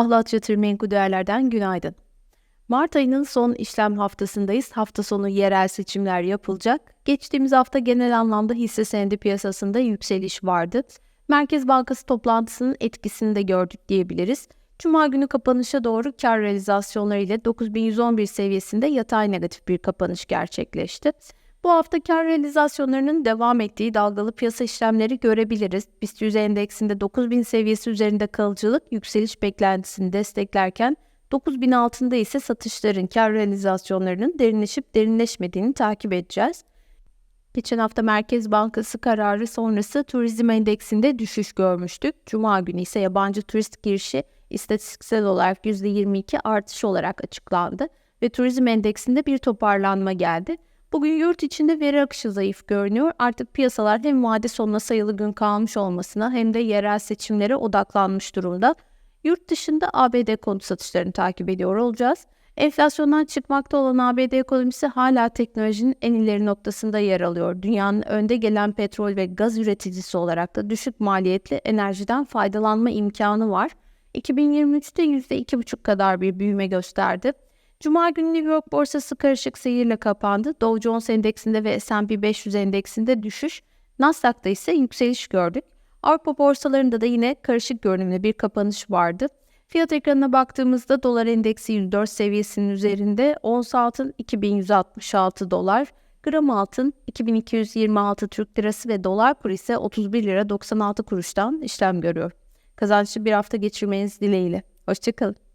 Ahlat Yatırım Değerler'den günaydın. Mart ayının son işlem haftasındayız. Hafta sonu yerel seçimler yapılacak. Geçtiğimiz hafta genel anlamda hisse senedi piyasasında yükseliş vardı. Merkez Bankası toplantısının etkisini de gördük diyebiliriz. Cuma günü kapanışa doğru kar realizasyonları ile 9111 seviyesinde yatay negatif bir kapanış gerçekleşti. Bu hafta kar realizasyonlarının devam ettiği dalgalı piyasa işlemleri görebiliriz. BIST 100 endeksinde 9000 seviyesi üzerinde kalıcılık yükseliş beklentisini desteklerken 9000 altında ise satışların kar realizasyonlarının derinleşip derinleşmediğini takip edeceğiz. Geçen hafta Merkez Bankası kararı sonrası turizm endeksinde düşüş görmüştük. Cuma günü ise yabancı turist girişi istatistiksel olarak %22 artış olarak açıklandı ve turizm endeksinde bir toparlanma geldi. Bugün yurt içinde veri akışı zayıf görünüyor. Artık piyasalar hem vade sonuna sayılı gün kalmış olmasına hem de yerel seçimlere odaklanmış durumda. Yurt dışında ABD konut satışlarını takip ediyor olacağız. Enflasyondan çıkmakta olan ABD ekonomisi hala teknolojinin en ileri noktasında yer alıyor. Dünyanın önde gelen petrol ve gaz üreticisi olarak da düşük maliyetli enerjiden faydalanma imkanı var. 2023'te %2,5 kadar bir büyüme gösterdi. Cuma günü New York borsası karışık seyirle kapandı. Dow Jones endeksinde ve S&P 500 endeksinde düşüş, Nasdaq'ta ise yükseliş gördük. Avrupa borsalarında da yine karışık görünümlü bir kapanış vardı. Fiyat ekranına baktığımızda dolar endeksi 104 seviyesinin üzerinde, ons altın 2166 dolar, gram altın 2226 Türk lirası ve dolar kuru ise 31 lira 96 kuruştan işlem görüyor. Kazançlı bir hafta geçirmeniz dileğiyle. Hoşçakalın.